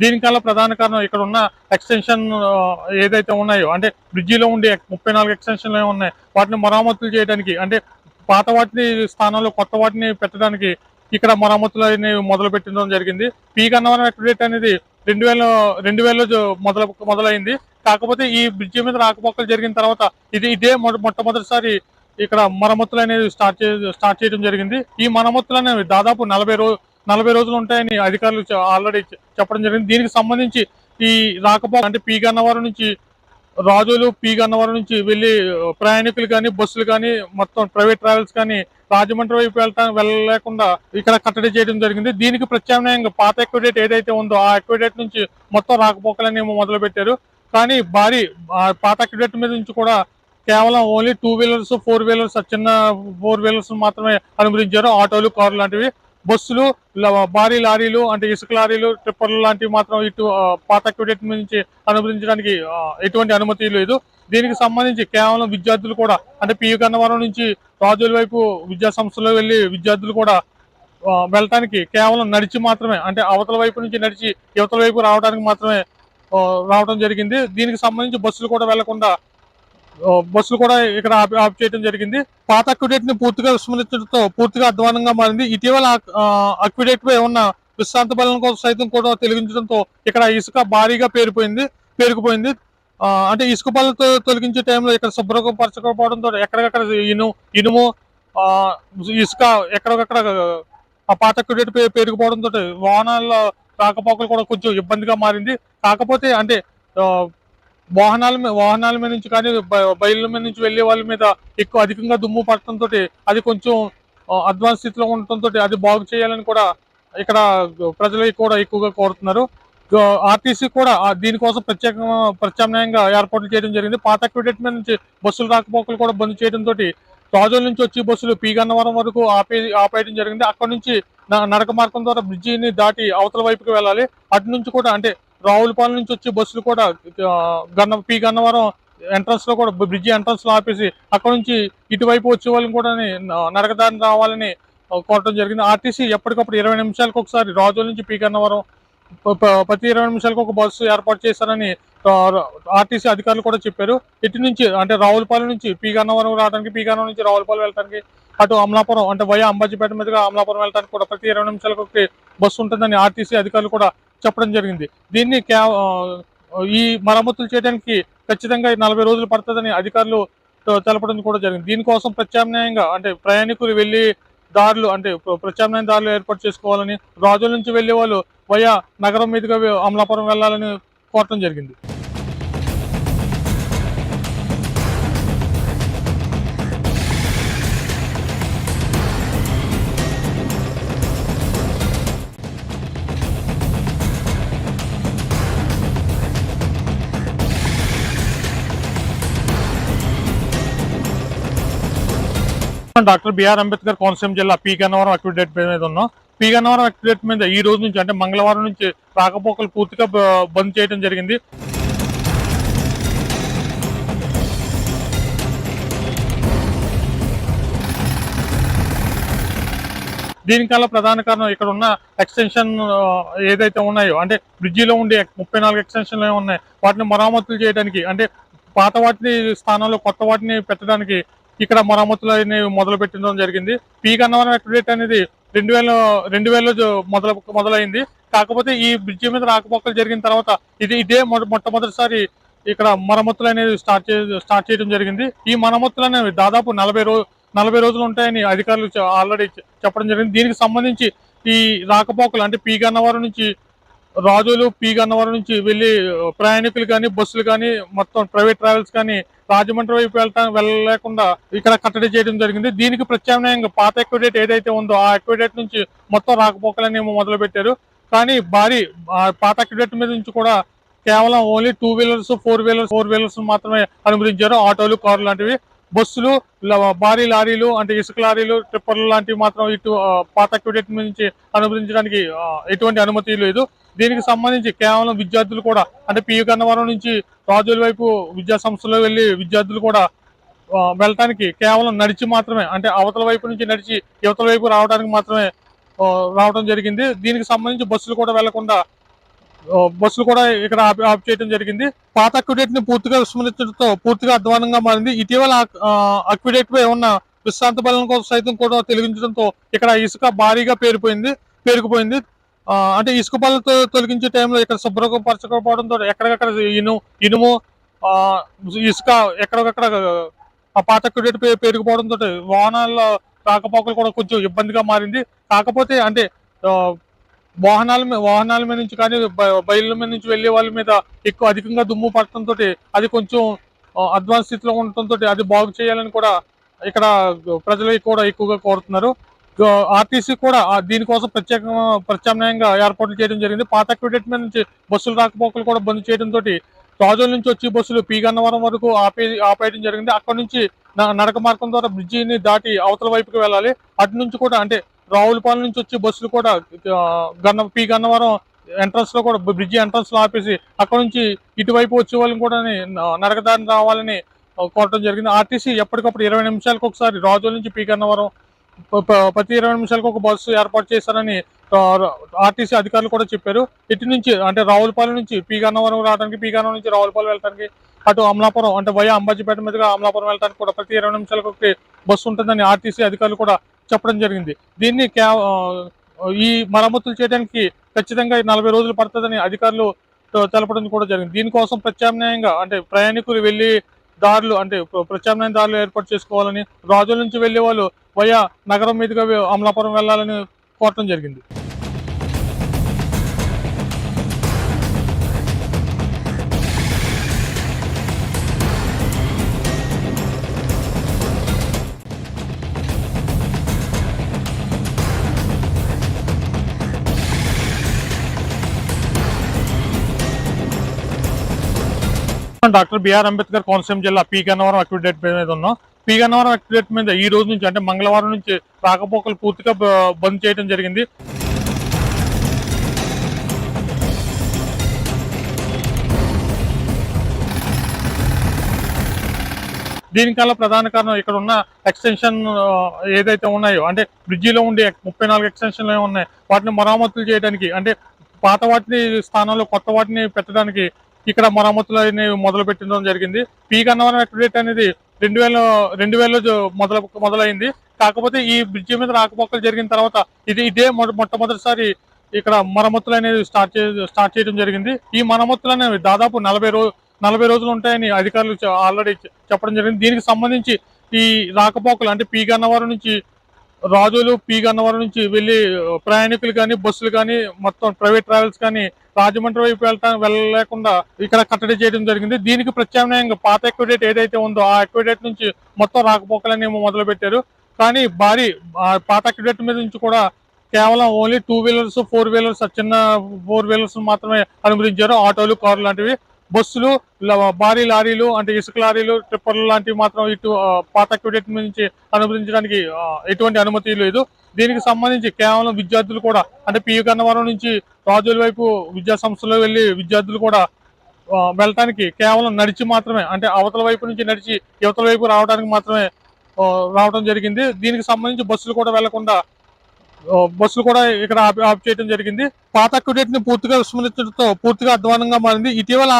దీనికల్లా ప్రధాన కారణం ఇక్కడ ఉన్న ఎక్స్టెన్షన్ ఏదైతే ఉన్నాయో అంటే బ్రిడ్జిలో ఉండే ముప్పై నాలుగు ఎక్స్టెన్షన్లు ఉన్నాయి. వాటిని మరమ్మతులు చేయడానికి అంటే పాత వాటిని స్థానంలో కొత్త వాటిని పెట్టడానికి ఇక్కడ మరమ్మతులు అనేవి మొదలు పెట్టడం జరిగింది పీ గన్నవరం అక్విడేట్ అనేది రెండు వేల రెండు వేలలో మొదలు మొదలైంది. కాకపోతే ఈ బ్రిడ్జి మీద రాకపోకలు జరిగిన తర్వాత ఇది ఇదే మొ- మొట్టమొదటిసారి ఇక్కడ మరమ్మతులు అనేవి స్టార్ట్ చే స్టార్ట్ చేయడం జరిగింది. ఈ మరమ్మతులు అనేవి దాదాపు నలభై రోజు నలభై రోజులు ఉంటాయని అధికారులు ఆల్రెడీ చెప్పడం జరిగింది. దీనికి సంబంధించి ఈ రాకపోక అంటే పీ గన్నవరం నుంచి రాజులు పీ గన్నవరం నుంచి వెళ్ళి ప్రయాణికులు కానీ బస్సులు కానీ మొత్తం ప్రైవేట్ ట్రావెల్స్ కానీ రాజమండ్రి వైపు వెళ్ళటానికి వెళ్ళలేకుండా ఇక్కడ కట్టడి చేయడం జరిగింది. దీనికి ప్రత్యామ్నాయంగా పాత ఎక్విడేట్ ఏదైతే ఉందో ఆ ఎక్విడేట్ నుంచి మొత్తం రాకపోకలని మొదలు పెట్టారు కానీ భారీ పాత ఎక్విడేట్ మీద నుంచి కూడా కేవలం only two wheelers four wheelers చిన్న ఫోర్ వీలర్స్ మాత్రమే అనుమతించారు. ఆటోలు కార్లు లాంటివి. బస్సులు భారీ లారీలు అంటే ఇసుక లారీలు ట్రిప్పర్లు లాంటివి మాత్రం ఇటు పాత క్యూడెట్ నుంచి అనుమతించడానికి ఎటువంటి అనుమతి లేదు. దీనికి సంబంధించి కేవలం విద్యార్థులు కూడా అంటే పియు గన్నవరం నుంచి రాజుల వైపు విద్యా సంస్థలో వెళ్ళి విద్యార్థులు కూడా వెళ్ళటానికి కేవలం నడిచి మాత్రమే అంటే అవతల వైపు నుంచి నడిచి యువతల వైపు రావడానికి మాత్రమే రావడం జరిగింది. దీనికి సంబంధించి బస్సులు కూడా వెళ్ళకుండా బస్సులు కూడా ఇక్కడ ఆఫ్ చేయడం జరిగింది. పాత అక్విడేట్ని పూర్తిగా విస్మరించడంతో పూర్తిగా అధ్వానంగా మారింది. ఇటీవల అక్విడేట్ పై ఉన్న విశ్రాంతి బలం కోసం సైతం కూడా తొలగించడంతో ఇక్కడ ఇసుక భారీగా పేరుపోయింది పేరుకుపోయింది. అంటే ఇసుక బలతో తొలగించే టైంలో ఇక్కడ శుభ్రపరచకపోవడంతో ఎక్కడికక్కడ ఇనుము ఇనుము ఇసుక ఎక్కడికక్కడ ఆ పాత అక్విడేట్ పేరుకుపోవడంతో వాహనాల్లో రాకపోకలు కూడా కొంచెం ఇబ్బందిగా మారింది. కాకపోతే అంటే వాహనాల మీద వాహనాల మీద నుంచి కానీ బయళ్ళ మీద నుంచి వెళ్ళే వాళ్ళ మీద ఎక్కువ అధికంగా దుమ్ము పడటంతో అది కొంచెం అడ్వాన్స్ స్థితిలో ఉండటంతో అది బాగు చేయాలని కూడా ఇక్కడ ప్రజలు కూడా ఎక్కువగా కోరుతున్నారు. ఆర్టీసీ కూడా దీనికోసం ప్రత్యేకంగా ప్రత్యామ్నాయంగా ఏర్పాట్లు చేయడం జరిగింది. పాత అక్విడేట్ మీద నుంచి బస్సులు రాకపోకలు కూడా బంద్ చేయడంతో రాజుల నుంచి వచ్చి బస్సులు పీగన్నవరం వరకు ఆపే ఆపేయడం జరిగింది. అక్కడ నుంచి న- నడక మార్గం ద్వారా బ్రిడ్జిని దాటి అవతల వైపుకి వెళ్ళాలి. అటు నుంచి కూడా అంటే రావులపాలెం నుంచి వచ్చే బస్సులు కూడా గన్న పీ గన్నవరం ఎంట్రన్స్లో కూడా బ్రిడ్జి ఎంట్రన్స్లో ఆపేసి అక్కడ నుంచి ఇటువైపు వచ్చే వాళ్ళని కూడా నరకదారిని రావాలని కోరటం జరిగింది. ఆర్టీసీ ఎప్పటికప్పుడు ఇరవై నిమిషాలకు ఒకసారి రాజుల నుంచి పీ గన్నవరం ప- ప్రతి ఇరవై నిమిషాలకు ఒక బస్సు ఏర్పాటు చేశారని ఆర్టీసీ అధికారులు కూడా చెప్పారు. ఇటు నుంచి అంటే రావులపాలెం నుంచి పీ గన్నవరం రావడానికి పీ గన్నవరం నుంచి రావులపాలెం వెళ్ళడానికి అటు అమలాపురం అంటే వయా అంబాజీపేట మీదుగా అమలాపురం వెళ్ళడానికి కూడా ప్రతి ఇరవై నిమిషాలకు ఒకటి బస్సు ఉంటుందని ఆర్టీసీ అధికారులు కూడా చెప్పడం జరిగింది. దీన్ని క్యా ఈ మరమ్మతులు చేయడానికి ఖచ్చితంగా నలభై రోజులు పడుతుందని అధికారులు తెలపడం కూడా జరిగింది. దీనికోసం ప్రత్యామ్నాయంగా అంటే ప్రయాణికులు వెళ్ళి దారులు అంటే ప్ర- ప్రత్యామ్నాయ దారులు ఏర్పాటు చేసుకోవాలని రాజుల నుంచి వెళ్ళే వాళ్ళు వయా నగరం మీదుగా అమలాపురం వెళ్ళాలని కోరటం జరిగింది. డాక్టర్ బిఆర్ అంబేద్కర్ కోనసీమ జిల్లా పీ గన్నవరం అక్విడేట్ మీద ఉన్నాం. పీ గన్నవరం అక్విడేట్ మీద ఈ రోజు నుంచి అంటే మంగళవారం నుంచి రాకపోకలు పూర్తిగా బంద్ చేయడం జరిగింది. దీనికల్లా ప్రధాన కారణం ఇక్కడ ఉన్న ఎక్స్టెన్షన్ ఏదైతే ఉన్నాయో అంటే బ్రిడ్జిలో ఉండే ముప్పై నాలుగు ఎక్స్టెన్షన్లు ఉన్నాయి? వాటిని మరమ్మతులు చేయడానికి అంటే పాత వాటిని స్థానంలో కొత్త వాటిని పెట్టడానికి ఇక్కడ మరమ్మతులు అనేవి మొదలు పెట్టడం జరిగింది. పీక్ అన్నవరం అక్విడేట్ అనేది రెండు వేల రెండు వేలలో మొదలు మొదలైంది. కాకపోతే ఈ బ్రిడ్జి మీద రాకపోకలు జరిగిన తర్వాత ఇది ఇదే మొ- మొట్టమొదటిసారి ఇక్కడ మరమ్మతులు అనేవి స్టార్ట్ చే స్టార్ట్ చేయడం జరిగింది. ఈ మరమ్మతులు అనేవి దాదాపు నలభై రోజు నలభై రోజులు ఉంటాయని అధికారులు ఆల్రెడీ చెప్పడం జరిగింది. దీనికి సంబంధించి ఈ రాకపోకలు అంటే పీ గన్నవరం నుంచి రాజులు పీ గన్నవరం నుంచి వెళ్ళి ప్రయాణికులు కానీ బస్సులు కానీ మొత్తం ప్రైవేట్ ట్రావెల్స్ కానీ రాజమండ్రి వైపు వెళ్ళటం వెళ్ళలేకుండా ఇక్కడ కట్టడి చేయడం జరిగింది. దీనికి ప్రత్యామ్నాయంగా పాత ఎక్విడేట్ ఏదైతే ఉందో ఆ ఎక్విడేట్ నుంచి మొత్తం రాకపోకలని మొదలు పెట్టారు కానీ భారీ పాత ఎక్విడేట్ మీద నుంచి కూడా కేవలం only two wheelers four wheelers four wheelers మాత్రమే అనుమతించారు. ఆటోలు కార్లు లాంటివి. బస్సులు భారీ లారీలు అంటే ఇసుక లారీలు ట్రిప్పర్లు లాంటివి మాత్రం ఇటు పాత అక్విడేట్ నుంచి అనుమతించడానికి ఎటువంటి అనుమతి లేదు. దీనికి సంబంధించి కేవలం విద్యార్థులు కూడా అంటే పియు గన్నవరం నుంచి రాజుల వైపు విద్యా సంస్థలో వెళ్ళి విద్యార్థులు కూడా వెళ్ళటానికి కేవలం నడిచి మాత్రమే అంటే అవతల వైపు నుంచి నడిచి యువతల వైపు రావడానికి మాత్రమే రావడం జరిగింది. దీనికి సంబంధించి బస్సులు కూడా వెళ్ళకుండా బస్సులు కూడా ఇక్కడ ఆఫ్ చేయడం జరిగింది. పాత అక్విడేట్ని పూర్తిగా విస్మరించడంతో పూర్తిగా అధ్వానంగా మారింది. ఇటీవల అక్విడేట్ పై ఉన్న విశ్రాంత బలం కోసం సైతం కూడా తొలగించడంతో ఇక్కడ ఇసుక భారీగా పేరుపోయింది పేరుకుపోయింది. అంటే ఇసుక బలం తొలగించే టైంలో ఇక్కడ శుభ్రపరచకపోవడంతో ఎక్కడికక్కడ ఇను ఇనుము ఇసుక ఎక్కడికక్కడ ఆ పాత అక్విడేట్ పే వాహనాల్లో రాకపోకలు కూడా కొంచెం ఇబ్బందిగా మారింది. కాకపోతే అంటే వాహనాల మీద వాహనాల మీద నుంచి కానీ బయళ్ళ మీద నుంచి వెళ్ళే వాళ్ళ మీద ఎక్కువ అధికంగా దుమ్ము పడటంతో అది కొంచెం అడ్వాన్స్ స్థితిలో ఉండటంతో అది బాగు చేయాలని కూడా ఇక్కడ ప్రజలు కూడా ఎక్కువగా కోరుతున్నారు. ఆర్టీసీ కూడా దీనికోసం ప్రత్యేక ప్రత్యామ్నాయంగా ఏర్పాట్లు చేయడం జరిగింది. పాత అక్విడేట్ మీద నుంచి బస్సులు రాకపోకలు కూడా బంద్ చేయడంతో రాజోల నుంచి వచ్చి బస్సులు పీగన్నవరం వరకు ఆపే ఆపేయడం జరిగింది. అక్కడ నుంచి నడక మార్గం ద్వారా బ్రిడ్జిని దాటి అవతల వైపుకి వెళ్ళాలి. అటు నుంచి కూడా అంటే రావులపాలెం నుంచి వచ్చి బస్సులు కూడా గన్న పీ గన్నవరం ఎంట్రన్స్లో కూడా బ్రిడ్జి ఎంట్రన్స్లో ఆపేసి అక్కడ నుంచి ఇటువైపు వచ్చే వాళ్ళని కూడా నడకదారిని రావాలని కోరటం జరిగింది. ఆర్టీసీ ఎప్పటికప్పుడు ఇరవై నిమిషాలకు ఒకసారి రాజోల నుంచి పీ గన్నవరం ప్రతి ఇరవై నిమిషాలకు ఒక బస్సు ఏర్పాటు చేశారని ఆర్టీసీ అధికారులు కూడా చెప్పారు. ఇటు నుంచి అంటే రావులపాలెం నుంచి పీగన్నవరం రావడానికి పీగన్నవరం నుంచి రావులపాలెం వెళ్ళడానికి అటు అమలాపురం అంటే వయ అంబాజీపేట మీదుగా అమలాపురం వెళ్ళడానికి కూడా ప్రతి ఇరవై నిమిషాలకు ఒకటి బస్సు ఉంటుందని ఆర్టీసీ అధికారులు కూడా చెప్పడం జరిగింది. దీన్ని క్యా ఈ మరమ్మతులు చేయడానికి ఖచ్చితంగా నలభై రోజులు పడుతుందని అధికారులు తెలపడం కూడా జరిగింది. దీనికోసం ప్రత్యామ్నాయంగా అంటే ప్రయాణికులు వెళ్ళి దారులు అంటే ప్రత్యామ్నాయ దారులు ఏర్పాటు చేసుకోవాలని రాజుల నుంచి వెళ్ళే వాళ్ళు వయా నగరం మీదుగా అమలాపురం వెళ్ళాలని కోరటం జరిగింది. డాక్టర్ బిఆర్ అంబేద్కర్ కోనసీమ జిల్లా పీ గన్నవరం అక్విడేట్ మీద ఉన్నాం. పీగన్నవరం ఎక్స్ప్రెస్ మీద ఈ రోజు నుంచి అంటే మంగళవారం నుంచి రాకపోకలు పూర్తిగా బంద్ చేయడం జరిగింది. దీనికల్లా ప్రధాన కారణం ఇక్కడ ఉన్న ఎక్స్టెన్షన్ ఏదైతే ఉన్నాయో అంటే బ్రిడ్జిలో ఉండే ముప్పై నాలుగు ఎక్స్టెన్షన్లు ఉన్నాయి వాటిని మరమ్మతులు చేయడానికి అంటే పాత వాటిని స్థానంలో కొత్త వాటిని పెట్టడానికి ఇక్కడ మరమ్మతులు అనేవి మొదలు పెట్టడం జరిగింది. పీ గన్నవరం ఎక్స్ప్రెస్ అనేది రెండు వేల రెండు వేలలో మొదల మొదలైంది. కాకపోతే ఈ బ్రిడ్జి మీద రాకపోకలు జరిగిన తర్వాత ఇది ఇదే మొట్టమొదటిసారి ఇక్కడ మరమ్మతులు అనేవి స్టార్ట్ చే స్టార్ట్ చేయడం జరిగింది. ఈ మరమ్మతులు అనేవి దాదాపు నలభై రోజు నలభై రోజులు ఉంటాయని అధికారులు ఆల్రెడీ చెప్పడం జరిగింది. దీనికి సంబంధించి ఈ రాకపోకలు అంటే పీ గన్నవరం నుంచి రాజులు పీ గన్నవరం నుంచి వెళ్ళి ప్రయాణికులు కానీ బస్సులు కానీ మొత్తం ప్రైవేట్ ట్రావెల్స్ కానీ రాజమండ్రి వైపు వెళ్ళటానికి వెళ్ళలేకుండా ఇక్కడ కట్టడి చేయడం జరిగింది. దీనికి ప్రత్యామ్నాయంగా పాత ఎక్విడేట్ ఏదైతే ఉందో ఆ ఎక్విడేట్ నుంచి మొత్తం రాకపోకలని మొదలు పెట్టారు కానీ భారీ పాత ఎక్విడేట్ మీద నుంచి కూడా కేవలం only two wheelers four wheelers చిన్న ఫోర్ వీలర్స్ మాత్రమే అనుమతించారు. ఆటోలు కార్లు లాంటివి. బస్సులు భారీ లారీలు అంటే ఇసుక లారీలు ట్రిప్పర్లు లాంటివి మాత్రం ఇటు పాత ఎక్విడేట్ నుంచి అనుమతించడానికి ఎటువంటి అనుమతి లేదు. దీనికి సంబంధించి కేవలం విద్యార్థులు కూడా అంటే పియు గన్నవరం నుంచి రాజుల వైపు విద్యా సంస్థలో వెళ్ళి విద్యార్థులు కూడా వెళ్ళటానికి కేవలం నడిచి మాత్రమే అంటే అవతల వైపు నుంచి నడిచి యువతల వైపు రావడానికి మాత్రమే రావడం జరిగింది. దీనికి సంబంధించి బస్సులు కూడా వెళ్ళకుండా బస్సులు కూడా ఇక్కడ ఆప్ చేయడం జరిగింది. పాత అక్విడేట్ని పూర్తిగా విస్మరించడంతో పూర్తిగా అధ్వానంగా మారింది. ఇటీవల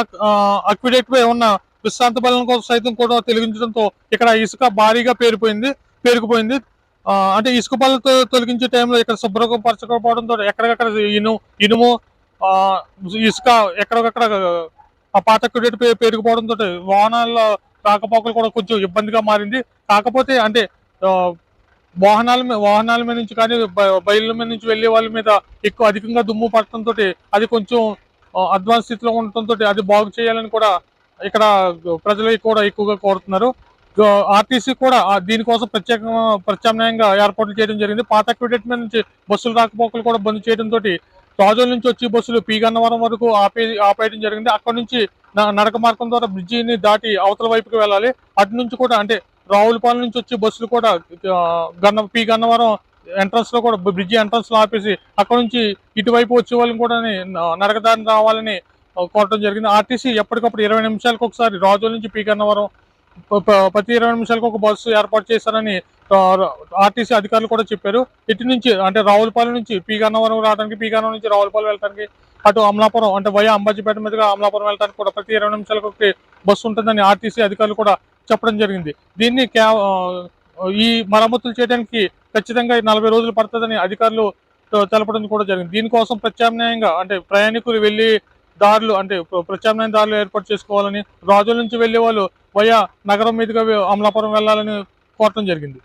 అక్విడేట్ పై ఉన్న విశ్రాంత బలం కోసం సైతం కూడా తొలగించడంతో ఇక్కడ ఇసుక భారీగా పేరుపోయింది పేరుకుపోయింది. అంటే ఇసుక బలతో తొలగించే టైంలో ఇక్కడ శుభ్రపరచకపోవడంతో ఎక్కడికక్కడ ఇను ఇనుము ఇసుక ఎక్కడికక్కడ పాత అక్విడేట్ పేరుకుపోవడంతో వాహనాల్లో రాకపోకలు కూడా కొంచెం ఇబ్బందిగా మారింది. కాకపోతే అంటే వాహనాల మీద వాహనాల మీద నుంచి కానీ బయళ్ళ మీద నుంచి వెళ్ళే వాళ్ళ మీద ఎక్కువ అధికంగా దుమ్ము పట్టడంతో అది కొంచెం అడ్వాన్స్ స్థితిలో ఉండటంతో అది బాగు చేయాలని కూడా ఇక్కడ ప్రజలు కూడా ఎక్కువగా కోరుతున్నారు. ఆర్టీసీ కూడా దీనికోసం ప్రత్యేక ప్రత్యామ్నాయంగా ఏర్పాట్లు చేయడం జరిగింది. పాత అక్విడేట్ మీద నుంచి బస్సులు రాకపోకలు కూడా బంద్ చేయడంతో రాజోల నుంచి వచ్చి బస్సులు పీగన్నవరం వరకు ఆపే ఆపేయడం జరిగింది. అక్కడ నుంచి నడక మార్గం ద్వారా బ్రిడ్జిని దాటి అవతల వైపుకి వెళ్ళాలి. అటు నుంచి కూడా అంటే రావులపాలెం నుంచి వచ్చే బస్సులు కూడా గన్న పీ గన్నవరం ఎంట్రన్స్లో కూడా బ్రిడ్జి ఎంట్రన్స్లో ఆపేసి అక్కడ నుంచి ఇటువైపు వచ్చే వాళ్ళని కూడా నరకదారిని రావాలని కోరటం జరిగింది. ఆర్టీసీ ఎప్పటికప్పుడు ఇరవై నిమిషాలకు ఒకసారి రాజోల నుంచి పీ గన్నవరం ప- ప్రతి ఇరవై నిమిషాలకు ఒక బస్సు ఏర్పాటు చేశారని ఆర్టీసీ అధికారులు కూడా చెప్పారు. ఇటు నుంచి అంటే రావులపాలెం నుంచి పీ గన్నవరం రావడానికి పీ గన్నవరం నుంచి రావులపాలెం వెళ్ళడానికి అటు అమలాపురం అంటే వయ అంబాజీపేట మీదుగా అమలాపురం వెళ్ళడానికి కూడా ప్రతి ఇరవై నిమిషాలకు ఒకటి బస్సు ఉంటుందని ఆర్టీసీ అధికారులు కూడా చెప్పడం జరిగింది. దీన్ని క్యా ఈ మరమ్మతులు చేయడానికి ఖచ్చితంగా నలభై రోజులు పడుతుందని అధికారులు తెలపడం కూడా జరిగింది. దీనికోసం ప్రత్యామ్నాయంగా అంటే ప్రయాణికులు వెళ్ళి దారులు అంటే ప్రత్యామ్నాయ దారులు ఏర్పాటు చేసుకోవాలని రాజుల నుంచి వెళ్ళే వాళ్ళు వయా నగరం మీదుగా అమలాపురం వెళ్ళాలని కోరటం జరిగింది.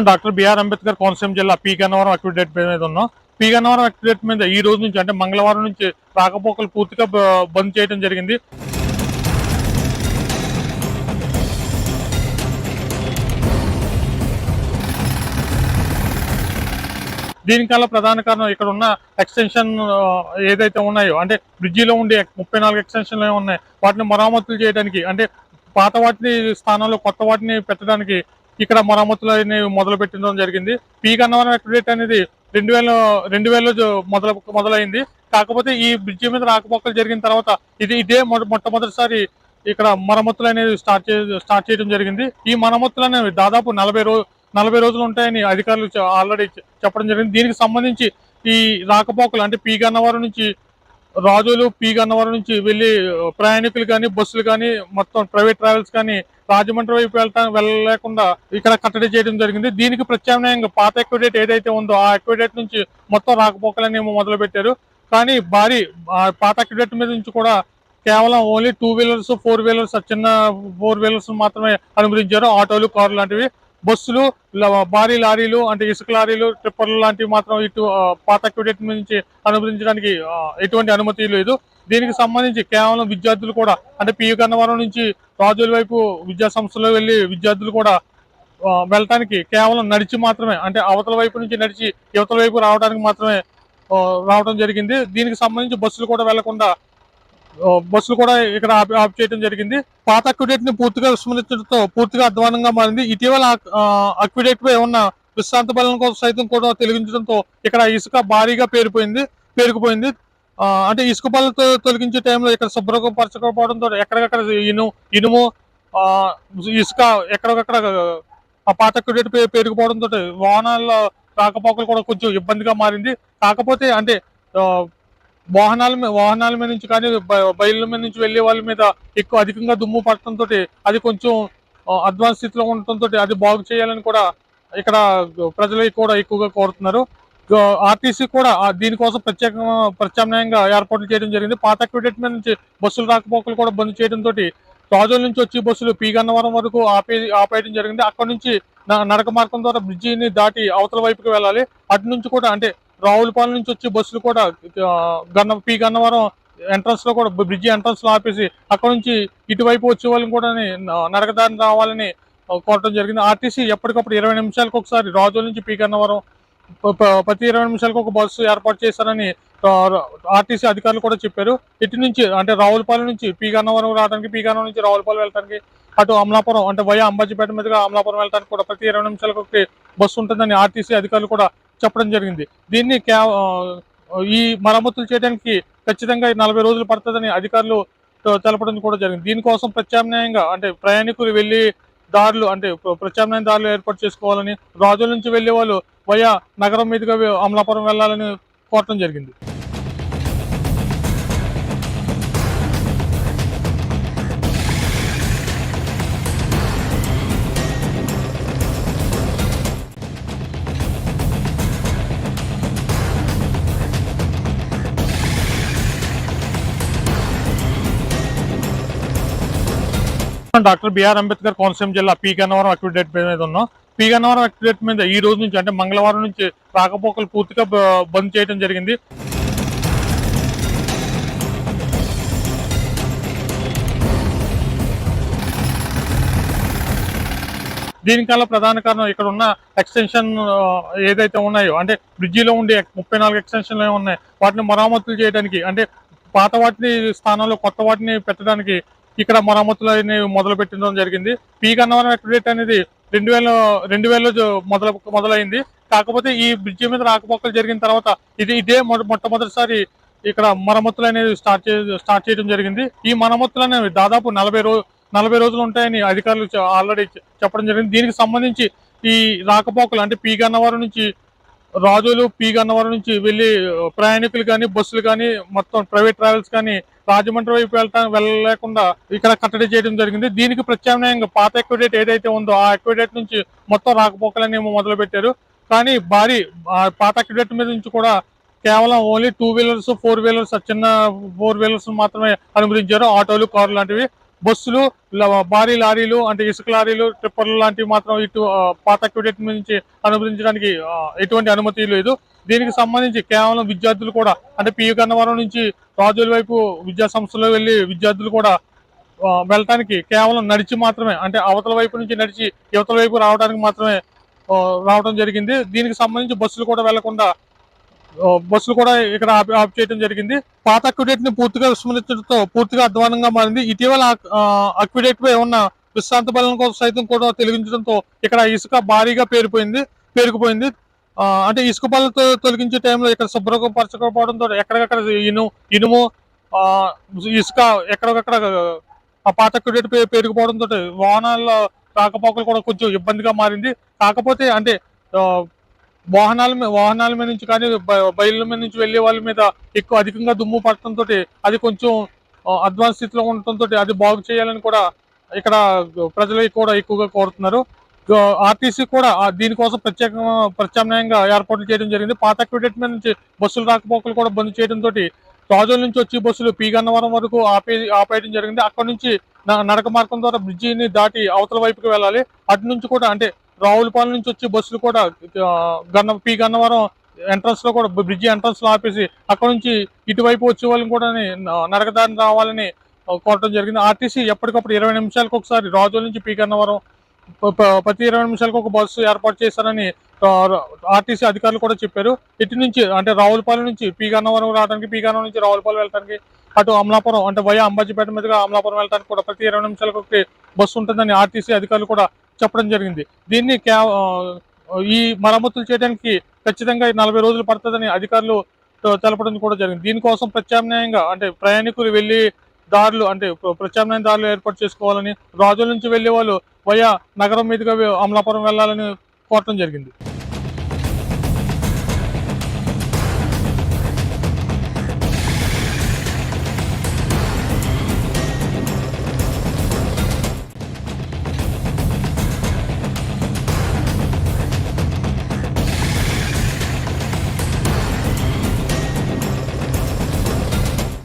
డాక్టర్ బిఆర్ అంబేద్కర్ కోనసీమ జిల్లా పీ గన్నవరం అక్విడేట్ మీద ఉన్నాం. పీ గన్నవరం అక్విడేట్ మీద ఈ రోజు నుంచి అంటే మంగళవారం నుంచి రాకపోకలు పూర్తిగా బంద్ చేయడం జరిగింది. దీనికల్లా ప్రధాన కారణం ఇక్కడ ఉన్న ఎక్స్టెన్షన్ ఏదైతే ఉన్నాయో అంటే బ్రిడ్జిలో ఉండే ముప్పై నాలుగు ఎక్స్టెన్షన్లు ఉన్నాయి? వాటిని మరమ్మతులు చేయడానికి అంటే పాత వాటిని స్థానంలో కొత్త వాటిని పెట్టడానికి ఇక్కడ మరమ్మతులు అనేవి మొదలు పెట్టడం జరిగింది పీ గన్నవరం అక్విడేట్ అనేది రెండు వేల రెండు వేలలో మొదలు మొదలైంది. కాకపోతే ఈ బ్రిడ్జి మీద రాకపోకలు జరిగిన తర్వాత ఇది ఇదే మొట్టమొదటిసారి ఇక్కడ మరమ్మతులు అనేవి స్టార్ట్ చే స్టార్ట్ చేయడం జరిగింది. ఈ మరమ్మతులు అనేవి దాదాపు నలభై రోజు నలభై రోజులు ఉంటాయని అధికారులు ఆల్రెడీ చెప్పడం జరిగింది. దీనికి సంబంధించి ఈ రాకపోకలు అంటే పీ గన్నవరం నుంచి రాజులు పీ. గన్నవరం నుంచి వెళ్ళి ప్రయాణికులు కానీ బస్సులు కానీ మొత్తం ప్రైవేట్ ట్రావెల్స్ కానీ రాజమండ్రి వైపు వెళ్ళటం వెళ్ళలేకుండా ఇక్కడ కట్టడి చేయడం జరిగింది. దీనికి ప్రత్యామ్నాయంగా పాత ఎక్విడేట్ ఏదైతే ఉందో ఆ ఎక్విడేట్ నుంచి మొత్తం రాకపోకలని మొదలు పెట్టారు కానీ భారీ పాత ఎక్విడేట్ మీద నుంచి కూడా కేవలం only two wheelers four wheelers చిన్న ఫోర్ వీలర్స్ మాత్రమే అనుమతించారు. ఆటోలు కార్లు లాంటివి. బస్సులు భారీ లారీలు అంటే ఇసుక లారీలు ట్రిప్పర్లు లాంటివి మాత్రం ఇటు పాత ఎక్విడేట్ నుంచి అనుమతించడానికి ఎటువంటి అనుమతి లేదు. దీనికి సంబంధించి కేవలం విద్యార్థులు కూడా అంటే పియు కన్నవరం నుంచి రాజుల వైపు విద్యా సంస్థలో వెళ్ళి విద్యార్థులు కూడా వెళ్ళటానికి కేవలం నడిచి మాత్రమే అంటే అవతల వైపు నుంచి నడిచి యువతల వైపు రావడానికి మాత్రమే రావడం జరిగింది. దీనికి సంబంధించి బస్సులు కూడా వెళ్ళకుండా బస్సులు కూడా ఇక్కడ ఆప్ చేయడం జరిగింది. పాత అక్విడేట్ని పూర్తిగా విస్మరించడంతో పూర్తిగా అధ్వానంగా మారింది. ఇటీవల అక్విడేట్ పై ఉన్న విశ్రాంత బలం కోసం సైతం కూడా తొలగించడంతో ఇక్కడ ఇసుక భారీగా పేరుపోయింది పేరుకుపోయింది. అంటే ఇసుక బలతో తొలగించే టైంలో ఇక్కడ శుభ్రపరచకపోవడంతో ఎక్కడికక్కడ ఇను ఇనుము ఇసుక ఎక్కడికక్కడ ఆ పాత అక్విడేట్ పేరుకుపోవడంతో వాహనాల్లో రాకపోకలు కూడా కొంచెం ఇబ్బందిగా మారింది. కాకపోతే అంటే వాహనాల మీద వాహనాల మీద నుంచి కానీ బయళ్ళ మీద నుంచి వెళ్ళే వాళ్ళ మీద ఎక్కువ అధికంగా దుమ్ము పట్టడంతో అది కొంచెం అడ్వాన్స్ స్థితిలో ఉండటంతో అది బాగు చేయాలని కూడా ఇక్కడ ప్రజలు కూడా ఎక్కువగా కోరుతున్నారు. ఆర్టీసీ కూడా దీనికోసం ప్రత్యేక ప్రత్యామ్నాయంగా ఏర్పాట్లు చేయడం జరిగింది. పాత అక్విడేట్ మీద నుంచి బస్సులు రాకపోకలు కూడా బంద్ చేయడంతో రాజుల నుంచి వచ్చి బస్సులు పీగన్నవరం వరకు ఆపే ఆపేయడం జరిగింది. అక్కడ నుంచి నడక మార్గం ద్వారా బ్రిడ్జిని దాటి అవతల వైపుకి వెళ్ళాలి. అటు నుంచి కూడా అంటే రావులపాలెం నుంచి వచ్చే బస్సులు కూడా గన్న పీ గన్నవరం ఎంట్రన్స్లో కూడా బ్రిడ్జి ఎంట్రన్స్లో ఆపేసి అక్కడ నుంచి ఇటువైపు వచ్చే వాళ్ళని కూడా నడకదారిని రావాలని కోరటం జరిగింది. ఆర్టీసీ ఎప్పటికప్పుడు ఇరవై నిమిషాలకు ఒకసారి రాజుల నుంచి పీ గన్నవరం ప్రతి ఇరవై నిమిషాలకు ఒక బస్సు ఏర్పాటు చేశారని ఆర్టీసీ అధికారులు కూడా చెప్పారు. ఇటు నుంచి అంటే రావులపాలెం నుంచి పీ గన్నవరం రావడానికి పీ గన్నవరం నుంచి రావులపాలెం వెళ్ళడానికి అటు అమలాపురం అంటే వయా అంబాజీపేట మీదుగా అమలాపురం వెళ్ళడానికి కూడా ప్రతి ఇరవై నిమిషాలకు ఒకటి బస్సు ఉంటుందని ఆర్టీసీ అధికారులు కూడా చెప్పడం జరిగింది. దీన్ని క్యా ఈ మరమ్మతులు చేయడానికి ఖచ్చితంగా నలభై రోజులు పడుతుందని అధికారులు తెలపడం కూడా జరిగింది. దీనికోసం ప్రత్యామ్నాయంగా అంటే ప్రయాణికులు వెళ్ళి దారులు అంటే ప్రత్యామ్నాయ దారులు ఏర్పాటు చేసుకోవాలని రాజుల నుంచి వెళ్ళే వాళ్ళు వయా నగరం మీదుగా అమలాపురం వెళ్ళాలని కోరటం జరిగింది. డాక్టర్ బిఆర్ అంబేద్కర్ కోనసీమ జిల్లా పీ గన్నవరం అక్విడేట్ మీద ఉన్నాం. పీ గన్నవరం అక్విడేట్ మీద ఈ రోజు నుంచి అంటే మంగళవారం నుంచి రాకపోకలు పూర్తిగా బంద్ చేయడం జరిగింది. దీనికల్లా ప్రధాన కారణం ఇక్కడ ఉన్న ఎక్స్టెన్షన్ ఏదైతే ఉన్నాయో అంటే బ్రిడ్జిలో ఉండే ముప్పై నాలుగు ఎక్స్టెన్షన్లు ఉన్నాయి వాటిని మరమ్మతులు చేయడానికి అంటే పాత వాటిని స్థానంలో కొత్త వాటిని పెట్టడానికి ఇక్కడ మరమ్మతులు అనేవి మొదలు పెట్టడం జరిగింది పీ గన్నవరం అక్విడేట్ అనేది రెండు వేల రెండు వేలలో మొదలు మొదలైంది. కాకపోతే ఈ బ్రిడ్జి మీద రాకపోకలు జరిగిన తర్వాత ఇది ఇదే మొట్టమొదటిసారి ఇక్కడ మరమ్మతులు అనేవి స్టార్ట్ స్టార్ట్ చేయడం జరిగింది. ఈ మరమ్మతులు అనేవి దాదాపు నలభై రోజు నలభై రోజులు ఉంటాయని అధికారులు ఆల్రెడీ చెప్పడం జరిగింది. దీనికి సంబంధించి ఈ రాకపోకలు అంటే పీ గన్నవరం నుంచి రాజులు పీ. గన్నవరం నుంచి వెళ్ళి ప్రయాణికులు కానీ బస్సులు కానీ మొత్తం ప్రైవేట్ ట్రావెల్స్ కానీ రాజమండ్రి వైపు వెళ్ళటానికి వెళ్ళలేకుండా ఇక్కడ కట్టడి చేయడం జరిగింది. దీనికి ప్రత్యామ్నాయంగా పాత ఎక్విడేట్ ఏదైతే ఉందో ఆ ఎక్విడేట్ నుంచి మొత్తం రాకపోకలని మొదలు పెట్టారు కానీ భారీ పాత ఎక్విడేట్ మీద నుంచి కూడా కేవలం only two wheelers four wheelers చిన్న ఫోర్ వీలర్స్ మాత్రమే అనుమతించారు. ఆటోలు కార్లు లాంటివి. బస్సులు భారీ లారీలు అంటే ఇసుక లారీలు ట్రిప్పర్లు లాంటివి మాత్రం ఇటు పాత ఎక్విడేట్ నుంచి అనుమతించడానికి ఎటువంటి అనుమతి లేదు. దీనికి సంబంధించి కేవలం విద్యార్థులు కూడా అంటే పియు గన్నవరం నుంచి రాజుల వైపు విద్యా సంస్థలో వెళ్ళి విద్యార్థులు కూడా వెళ్ళటానికి కేవలం నడిచి మాత్రమే అంటే అవతల వైపు నుంచి నడిచి యువతల వైపు రావడానికి మాత్రమే రావడం జరిగింది. దీనికి సంబంధించి బస్సులు కూడా వెళ్ళకుండా బస్సులు కూడా ఇక్కడ ఆఫ్ చేయడం జరిగింది. పాత అక్విడేట్ని పూర్తిగా విస్మరించడంతో పూర్తిగా అధ్వానంగా మారింది. ఇటీవల అక్విడేట్ పై ఉన్న విశ్రాంత బలం కోసం సైతం కూడా తొలగించడంతో ఇక్కడ ఇసుక భారీగా పేరుపోయింది పేరుకుపోయింది. అంటే ఇసుక బలతో తొలగించే టైంలో ఇక్కడ శుభ్రపరచకపోవడంతో ఎక్కడికక్కడ ఇను ఇనుము ఇసుక ఎక్కడికక్కడ ఆ పాత అక్విడేట్ పేరుకుపోవడంతో వాహనాల్లో రాకపోకలు కూడా కొంచెం ఇబ్బందిగా మారింది. కాకపోతే అంటే వాహనాల మీద వాహనాల మీద నుంచి కానీ బయళ్ళ మీద నుంచి వెళ్ళే వాళ్ళ మీద ఎక్కువ అధికంగా దుమ్ము పట్టడంతో అది కొంచెం అడ్వాన్స్ స్థితిలో ఉండటంతో అది బాగు చేయాలని కూడా ఇక్కడ ప్రజలు కూడా ఎక్కువగా కోరుతున్నారు. ఆర్టీసీ కూడా దీనికోసం ప్రత్యేక ప్రత్యామ్నాయంగా ఏర్పాట్లు చేయడం జరిగింది. పాత అక్విడేట్ మీద నుంచి బస్సులు రాకపోకలు కూడా బంద్ చేయడంతో రాజుల నుంచి వచ్చి బస్సులు పీగన్నవరం వరకు ఆపే ఆపేయడం జరిగింది. అక్కడ నుంచి నడక మార్గం ద్వారా బ్రిడ్జిని దాటి అవతల వైపుకి వెళ్ళాలి. అటు నుంచి కూడా అంటే రావులపాలెం నుంచి వచ్చే బస్సులు కూడా గన్న పీ గన్నవరం ఎంట్రన్స్లో కూడా బ్రిడ్జి ఎంట్రన్స్లో ఆపేసి అక్కడ నుంచి ఇటువైపు వచ్చే వాళ్ళని కూడా నరకదారిని రావాలని కోరటం జరిగింది. ఆర్టీసీ ఎప్పటికప్పుడు ఇరవై నిమిషాలకు ఒకసారి రాజుల నుంచి పీ గన్నవరం ప- ప్రతి ఇరవై నిమిషాలకు ఒక బస్సు ఏర్పాటు చేశారని ఆర్టీసీ అధికారులు కూడా చెప్పారు. ఇటు నుంచి అంటే రావులపాలెం నుంచి పీ గన్నవరం రావడానికి పీ గన్నవరం నుంచి రావులపాలెం వెళ్ళడానికి అటు అమలాపురం అంటే వయా అంబాజీపేట మీదుగా అమలాపురం వెళ్ళడానికి కూడా ప్రతి ఇరవై నిమిషాలకు ఒకటి బస్సు ఉంటుందని ఆర్టీసీ అధికారులు కూడా చెప్పడం జరిగింది. దీన్ని ఈ మరమ్మతులు చేయడానికి ఖచ్చితంగా నలభై రోజులు పడుతుందని అధికారులు తెలపడం కూడా జరిగింది. దీనికోసం ప్రత్యామ్నాయంగా అంటే ప్రయాణికులు వెళ్ళి దారులు అంటే ప్రత్యామ్నాయ దారులు ఏర్పాటు చేసుకోవాలని రాజుల నుంచి వెళ్ళే వాళ్ళు వయా నగరం మీదుగా అమలాపురం వెళ్ళాలని కోరటం జరిగింది.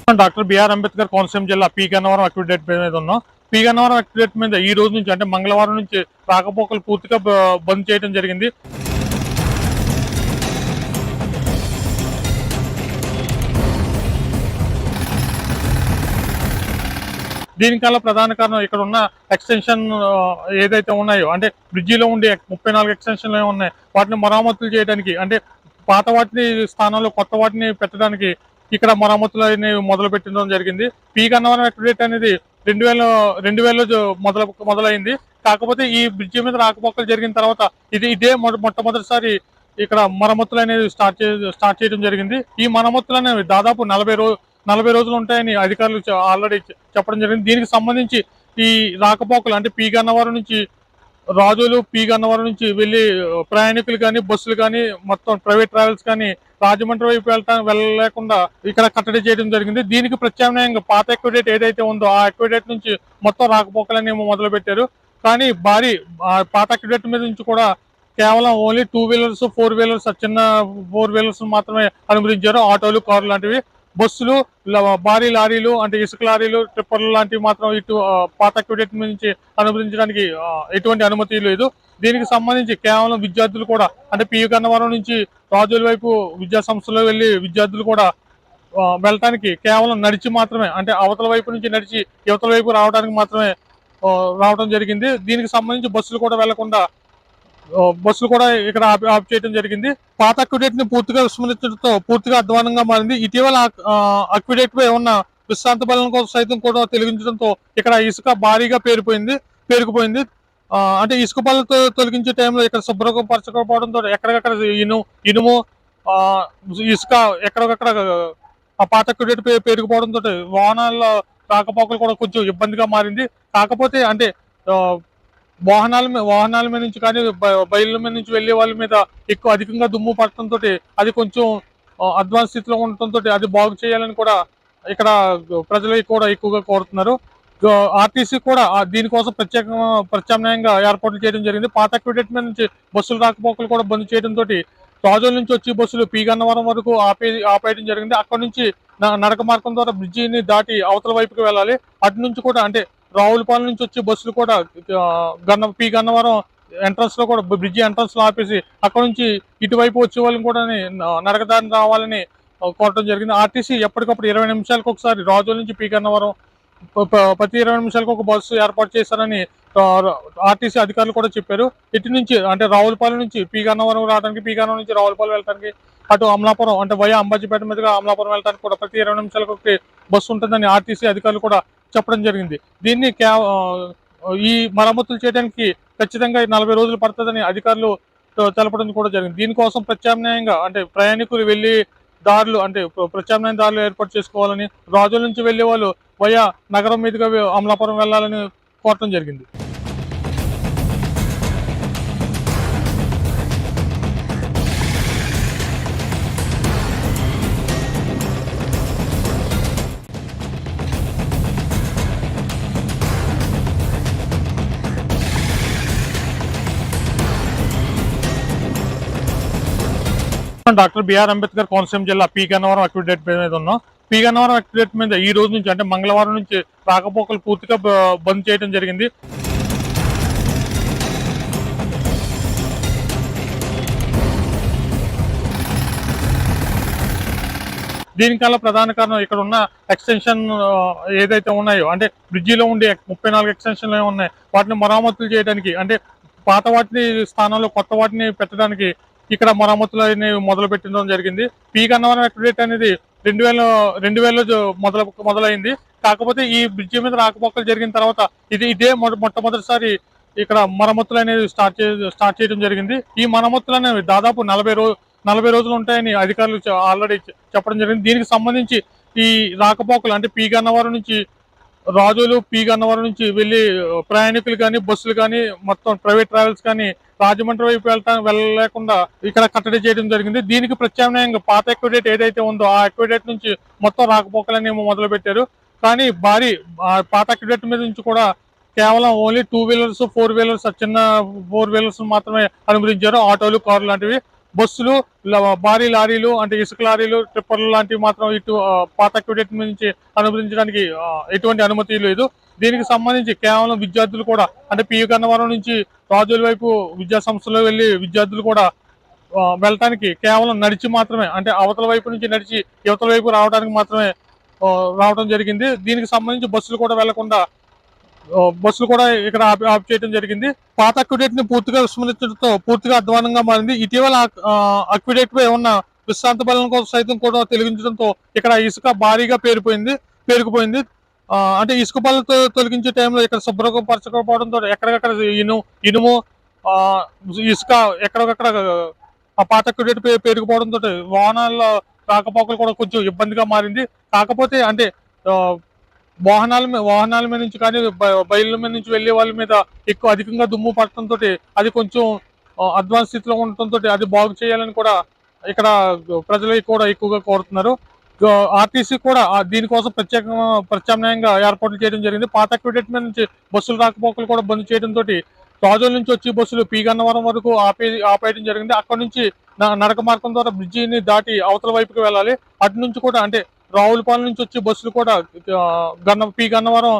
డాక్టర్ బిఆర్ అంబేద్కర్ కోనసీమ జిల్లా పీ గన్నవరం అక్విడేట్ మీద ఉన్నాం. పీ గన్నవరం అక్విడేట్ మీద ఈ రోజు నుంచి అంటే మంగళవారం నుంచి రాకపోకలు పూర్తిగా బంద్ చేయడం జరిగింది. దీనికల్లా ప్రధాన కారణం ఇక్కడ ఉన్న ఎక్స్టెన్షన్ ఏదైతే ఉన్నాయో అంటే బ్రిడ్జిలో ఉండే ముప్పై నాలుగు ఎక్స్టెన్షన్లు ఉన్నాయి. వాటిని మరమ్మతులు చేయడానికి అంటే పాత వాటిని స్థానంలో కొత్త వాటిని పెట్టడానికి ఇక్కడ మరమ్మతులు అనేవి మొదలు పెట్టడం జరిగింది పీ గన్నవరం అక్విడేట్ అనేది రెండు వేల రెండు వేలలో మొదలు మొదలైంది. కాకపోతే ఈ బ్రిడ్జి మీద రాకపోకలు జరిగిన తర్వాత ఇది ఇదే మొట్టమొదటిసారి ఇక్కడ మరమ్మతులు అనేవి స్టార్ట్ స్టార్ట్ చేయడం జరిగింది. ఈ మరమ్మతులు అనేవి దాదాపు నలభై రోజు నలభై రోజులు ఉంటాయని అధికారులు ఆల్రెడీ చెప్పడం జరిగింది. దీనికి సంబంధించి ఈ రాకపోకలు అంటే పీ గన్నవరం నుంచి రాజులు పీ. గన్నవరం నుంచి వెళ్ళి ప్రయాణికులు కానీ బస్సులు కానీ మొత్తం ప్రైవేట్ ట్రావెల్స్ కానీ రాజమండ్రి వైపు వెళ్ళటానికి వెళ్ళలేకుండా ఇక్కడ కట్టడి చేయడం జరిగింది. దీనికి ప్రత్యామ్నాయంగా పాత ఎక్విడేట్ ఏదైతే ఉందో ఆ ఎక్విడేట్ నుంచి మొత్తం రాకపోకలని మొదలు పెట్టారు కానీ భారీ పాత ఎక్విడేట్ మీద నుంచి కూడా కేవలం only two wheelers four wheelers చిన్న ఫోర్ వీలర్స్ మాత్రమే అనుమతించారు. ఆటోలు కార్లు లాంటివి. బస్సులు భారీ లారీలు అంటే ఇసుక లారీలు టిప్పర్లు లాంటివి మాత్రం ఇటు పాత అక్విడేట్ నుంచి అనుమతించడానికి ఎటువంటి అనుమతి లేదు. దీనికి సంబంధించి కేవలం విద్యార్థులు కూడా అంటే పియు గన్నవరం నుంచి రాజుల వైపు విద్యా సంస్థలో వెళ్ళి విద్యార్థులు కూడా వెళ్ళటానికి కేవలం నడిచి మాత్రమే అంటే అవతల వైపు నుంచి నడిచి యువతల వైపు రావడానికి మాత్రమే రావడం జరిగింది. దీనికి సంబంధించి బస్సులు కూడా వెళ్ళకుండా బస్సులు కూడా ఇక్కడ ఆఫ్ చేయడం జరిగింది. పాత అక్విడేట్ని పూర్తిగా విస్మరించడంతో పూర్తిగా అధ్వానంగా మారింది. ఇటీవల అక్విడేట్ పై ఉన్న విశ్రాంతి బలం కోసం సైతం కూడా తొలగించడంతో ఇక్కడ ఇసుక భారీగా పేరుపోయింది పేరుకుపోయింది. అంటే ఇసుక పళ్ళతో తొలగించే టైంలో ఇక్కడ శుభ్రపరచకపోవడంతో ఎక్కడికక్కడ ఇను ఇనుము ఇసుక ఎక్కడికక్కడ ఆ పాత అక్విడేట్ పేరుకుపోవడంతో వాహనాల్లో రాకపోకలు కూడా కొంచెం ఇబ్బందిగా మారింది. కాకపోతే అంటే వాహనాల మీద వాహనాల మీద నుంచి కానీ బయళ్ళ మీద నుంచి వెళ్ళే వాళ్ళ మీద ఎక్కువ అధికంగా దుమ్ము పట్టడంతో అది కొంచెం అడ్వాన్స్ స్థితిలో ఉండటంతో అది బాగు చేయాలని కూడా ఇక్కడ ప్రజలు కూడా ఎక్కువగా కోరుతున్నారు. ఆర్టీసీ కూడా దీనికోసం ప్రత్యేక ప్రత్యామ్నాయంగా ఏర్పాట్లు చేయడం జరిగింది. పాత అక్విడేట్ మీద నుంచి బస్సులు రాకపోకలు కూడా బంద్ చేయడంతో రాజుల నుంచి వచ్చి బస్సులు పీగన్నవరం వరకు ఆపే ఆపేయడం జరిగింది. అక్కడ నుంచి న- నడక మార్గం ద్వారా బ్రిడ్జిని దాటి అవతల వైపుకి వెళ్ళాలి. అటు నుంచి కూడా అంటే రావులపాలెం నుంచి వచ్చే బస్సులు కూడా గన్న పీ గన్నవరం ఎంట్రన్స్లో కూడా బ్రిడ్జి ఎంట్రన్స్లో ఆపేసి అక్కడ నుంచి ఇటువైపు వచ్చే వాళ్ళని కూడా నరకదారిని రావాలని కోరటం జరిగింది. ఆర్టీసీ ఎప్పటికప్పుడు ఇరవై నిమిషాలకు ఒకసారి రాజుల నుంచి పీ గన్నవరం ప్రతి ఇరవై నిమిషాలకు ఒక బస్సు ఏర్పాటు చేశారని ఆర్టీసీ అధికారులు కూడా చెప్పారు. ఇటు నుంచి అంటే రావులపాలెం నుంచి పీ గన్నవరం రావడానికి పీ గన్నవరం నుంచి రావులపాలెం వెళ్ళడానికి అటు అమలాపురం అంటే వయా అంబాజీపేట మీదుగా అమలాపురం వెళ్ళడానికి కూడా ప్రతి ఇరవై నిమిషాలకు ఒకటి బస్సు ఉంటుందని ఆర్టీసీ అధికారులు కూడా చెప్పడం జరిగింది. దీన్ని ఈ మరమ్మతులు చేయడానికి ఖచ్చితంగా నలభై రోజులు పడుతుందని అధికారులు తెలపడం కూడా జరిగింది. దీనికోసం ప్రత్యామ్నాయంగా అంటే ప్రయాణికులు వెళ్ళి దారులు అంటే ప్రత్యామ్నాయ దారులు ఏర్పాటు చేసుకోవాలని రాజుల నుంచి వెళ్ళే వాళ్ళు వయా నగరం మీదుగా అమలాపురం వెళ్ళాలని కోరటం జరిగింది. డాక్టర్ బిఆర్ అంబేద్కర్ కోనసీమ జిల్లా పీ గన్నవరం అక్విడేట్ మీద ఉన్నాం. పీ గన్నవరం అక్విడేట్ మీద ఈ రోజు నుంచి అంటే మంగళవారం నుంచి రాకపోకలు పూర్తిగా బంద్ చేయడం జరిగింది. దీనికల్లా ప్రధాన కారణం ఇక్కడ ఉన్న ఎక్స్టెన్షన్ ఏదైతే ఉన్నాయో అంటే బ్రిడ్జిలో ఉండే ముప్పై నాలుగు ఎక్స్టెన్షన్లు ఉన్నాయి. వాటిని మరమ్మతులు చేయడానికి అంటే పాత వాటిని స్థానంలో కొత్త వాటిని పెట్టడానికి ఇక్కడ మరమ్మతులు అనేవి మొదలు పెట్టడం జరిగింది. పీ గన్నవరం అక్విడేట్ అనేది రెండు వేల రెండు వేలలో మొదలు మొదలైంది. కాకపోతే ఈ బ్రిడ్జి మీద రాకపోకలు జరిగిన తర్వాత ఇది ఇదే మొట్టమొదటిసారి ఇక్కడ మరమ్మతులు అనేవి స్టార్ట్ స్టార్ట్ చేయడం జరిగింది. ఈ మరమ్మతులు అనేవి దాదాపు నలభై రోజు నలభై రోజులు ఉంటాయని అధికారులు ఆల్రెడీ చెప్పడం జరిగింది. దీనికి సంబంధించి ఈ రాకపోకలు అంటే పీ గన్నవరం నుంచి రాజులు పీ గన్నవరం నుంచి వెళ్ళి ప్రయాణికులు కానీ బస్సులు కానీ మొత్తం ప్రైవేట్ ట్రావెల్స్ కానీ రాజమండ్రి వైపు వెళ్తా వెళ్ళలేకుండా ఇక్కడ కట్టడి చేయడం జరిగింది. దీనికి ప్రత్యామ్నాయంగా పాత ఎక్విడేట్ ఏదైతే ఉందో ఆ ఎక్విడేట్ నుంచి మొత్తం రాకపోకలని మొదలు పెట్టారు కానీ భారీ పాత ఎక్విడేట్ మీద నుంచి కూడా కేవలం only two wheelers four wheelers చిన్న ఫోర్ వీలర్స్ మాత్రమే అనుమతించారు. ఆటోలు కార్లు లాంటివి. బస్సులు భారీ లారీలు అంటే ఇసుక లారీలు ట్రిప్పర్లు లాంటివి మాత్రం ఇటు పాత ఎక్విడేట్ నుంచి అనుమతించడానికి ఎటువంటి అనుమతి లేదు. దీనికి సంబంధించి కేవలం విద్యార్థులు కూడా అంటే పి. గన్నవరం నుంచి రాజుల వైపు విద్యా సంస్థలో వెళ్ళి విద్యార్థులు కూడా వెళ్ళటానికి కేవలం నడిచి మాత్రమే అంటే అవతల వైపు నుంచి నడిచి యువతల వైపు రావడానికి మాత్రమే రావడం జరిగింది. దీనికి సంబంధించి బస్సులు కూడా వెళ్ళకుండా బస్సులు కూడా ఇక్కడ ఆఫ్ చేయడం జరిగింది. పాత అక్విడేట్ని పూర్తిగా విస్మరించడంతో పూర్తిగా అధ్వానంగా మారింది. ఇటీవల అక్విడేట్ పై ఉన్న విశ్రాంతి బలం కోసం సైతం కూడా తొలగించడంతో ఇక్కడ ఇసుక భారీగా పేరుపోయింది పేరుకుపోయింది. అంటే ఇసుక పళ్ళతో తొలగించే టైంలో ఇక్కడ శుభ్రపరచకపోవడంతో ఎక్కడికక్కడ ఇను ఇనుము ఇసుక ఎక్కడికక్కడ ఆ పాత అక్విడేట్ పే వాహనాల్లో రాకపోకలు కూడా కొంచెం ఇబ్బందిగా మారింది. కాకపోతే అంటే వాహనాల మీద వాహనాల మీద నుంచి కానీ బయళ్ళ మీద నుంచి వెళ్ళే వాళ్ళ మీద ఎక్కువ అధికంగా దుమ్ము పడటంతో అది కొంచెం అడ్వాన్స్ స్థితిలో ఉండటంతో అది బాగు చేయాలని కూడా ఇక్కడ ప్రజలు కూడా ఎక్కువగా కోరుతున్నారు. ఆర్టీసీ కూడా దీనికోసం ప్రత్యేక ప్రత్యామ్నాయంగా ఏర్పాట్లు చేయడం జరిగింది. పాత అక్విడేట్ మీద నుంచి బస్సులు రాకపోకలు కూడా బంద్ చేయడంతో రాజుల నుంచి వచ్చి బస్సులు పీ గన్నవరం వరకు ఆపే ఆపేయడం జరిగింది. అక్కడ నుంచి నడక మార్గం ద్వారా బ్రిడ్జిని దాటి అవతల వైపుకి వెళ్ళాలి. అటు నుంచి కూడా అంటే రావులపాలెం నుంచి వచ్చే బస్సులు కూడా గన్న పీ గన్నవరం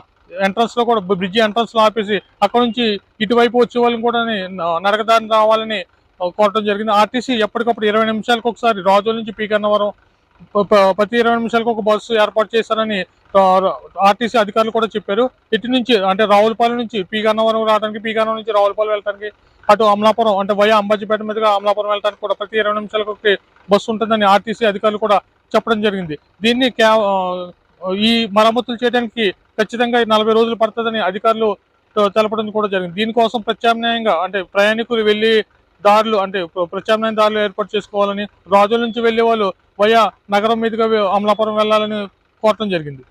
ఎంట్రన్స్లో కూడా బ్రిడ్జి ఎంట్రన్స్లో ఆపేసి అక్కడ నుంచి ఇటువైపు వచ్చే వాళ్ళని కూడా నడకదారిని రావాలని ఆ, కోరటం జరిగింది. ఆర్టీసీ ఎప్పటికప్పుడు ఇరవై నిమిషాలకు ఒకసారి రాజుల నుంచి పీ గన్నవరం ప్రతి ఇరవై నిమిషాలకు ఒక బస్సు ఏర్పాటు చేశారని ఆర్టీసీ అధికారులు కూడా చెప్పారు. ఇటు నుంచి అంటే రావులపాలెం నుంచి పీగన్నవరం రావడానికి పీగన్నవరం నుంచి రావులపాలెం వెళ్ళడానికి అటు అమలాపురం అంటే వయ అంబాజీపేట మీదుగా అమలాపురం వెళ్ళడానికి కూడా ప్రతి ఇరవై నిమిషాలకు ఒకటి బస్సు ఉంటుందని ఆర్టీసీ అధికారులు కూడా చెప్పడం జరిగింది. దీన్ని క్యా ఈ మరమ్మతులు చేయడానికి ఖచ్చితంగా నలభై రోజులు పడుతుందని అధికారులు తెలపడం కూడా జరిగింది. దీనికోసం ప్రత్యామ్నాయంగా అంటే ప్రయాణికులు వెళ్ళి దారులు అంటే ప్రత్యామ్నాయ దారులు ఏర్పాటు చేసుకోవాలని రాజుల నుంచి వెళ్ళే వాళ్ళు వయా నగరం మీదుగా అమలాపురం వెళ్ళాలని కోరటం జరిగింది.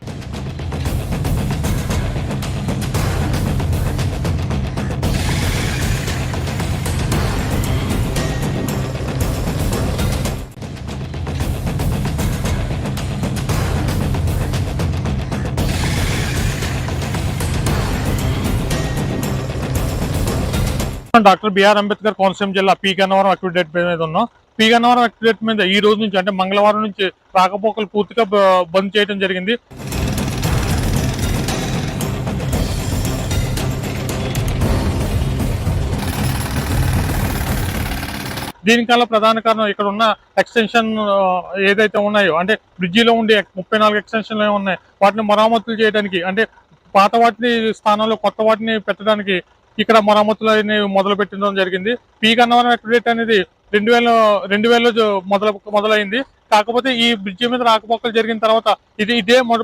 డాక్టర్ బిఆర్ అంబేద్కర్ కోనసీమ జిల్లా పీ గన్నవరం అక్విడేట్ మీద ఉన్నాం. పీ గన్నవరం అక్విడేట్ మీద ఈ రోజు నుంచి అంటే మంగళవారం నుంచి రాకపోకలు పూర్తిగా బంద్ చేయడం జరిగింది. దీనికల్లా ప్రధాన కారణం ఇక్కడ ఉన్న ఎక్స్టెన్షన్ ఏదైతే ఉన్నాయో అంటే బ్రిడ్జిలో ఉండే ముప్పై నాలుగు ఎక్స్టెన్షన్లు ఉన్నాయి? వాటిని మరమ్మతులు చేయడానికి అంటే పాత వాటిని స్థానంలో కొత్త వాటిని పెట్టడానికి ఇక్కడ మరమ్మతులు అనేవి మొదలు పెట్టడం జరిగింది. పీ గన్నవరం అక్విడేట్ అనేది రెండు వేల రెండు వేలలో మొదలు మొదలైంది. కాకపోతే ఈ బ్రిడ్జి మీద రాకపోకలు జరిగిన తర్వాత ఇది ఇదే మొట్ట